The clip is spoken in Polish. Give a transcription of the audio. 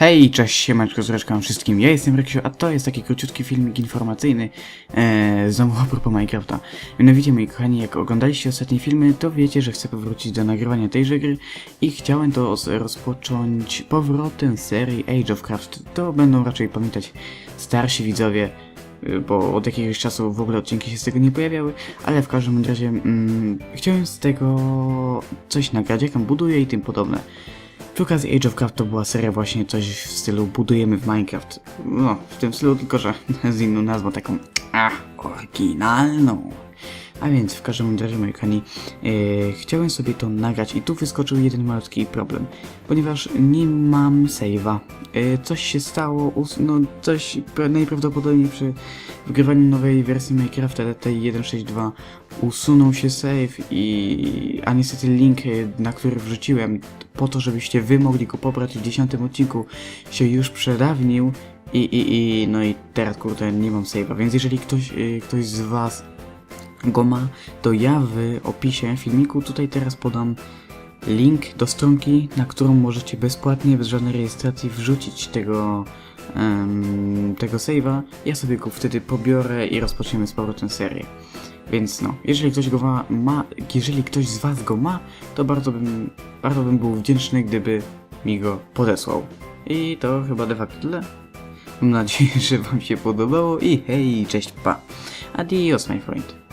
Hej, cześć, siemanczko, zresztą wszystkim, ja jestem Reksio, a to jest taki króciutki filmik informacyjny e, znowu a propos Minecrafta. Mianowicie, moi kochani, jak oglądaliście ostatnie filmy, to wiecie, że chcę powrócić do nagrywania tejże gry i chciałem to rozpocząć powrotem serii Age of Craft. To będą raczej pamiętać starsi widzowie, y, bo od jakiegoś czasu w ogóle odcinki się z tego nie pojawiały, ale w każdym razie mm, chciałem z tego coś nagrać, jak on buduje i tym podobne. Przy okazji Age of Craft to była seria właśnie coś w stylu budujemy w Minecraft. No, w tym stylu, tylko że z inną nazwą, taką ach, oryginalną. A więc w każdym razie, moi kochani, e, chciałem sobie to nagrać i tu wyskoczył jeden malutki problem, ponieważ nie mam save'a. E, coś się stało, no coś pra- najprawdopodobniej przy wgrywaniu nowej wersji Minecrafta, tej 1.6.2 usunął się save i a niestety link, e, na który wrzuciłem po to, żebyście wy mogli go pobrać w 10 odcinku się już przedawnił i, i, i no i teraz kurde nie mam save'a, więc jeżeli ktoś, ktoś z was go ma, to ja w opisie filmiku tutaj teraz podam link do stronki, na którą możecie bezpłatnie, bez żadnej rejestracji wrzucić tego em, tego save'a. Ja sobie go wtedy pobiorę i rozpoczniemy z powrotem serię. Więc no, jeżeli ktoś go ma, ma, jeżeli ktoś z was go ma, to bardzo bym, bardzo bym był wdzięczny, gdyby mi go podesłał. I to chyba de facto tyle. Mam nadzieję, że wam się podobało i hej, cześć, pa. Adios, my friend.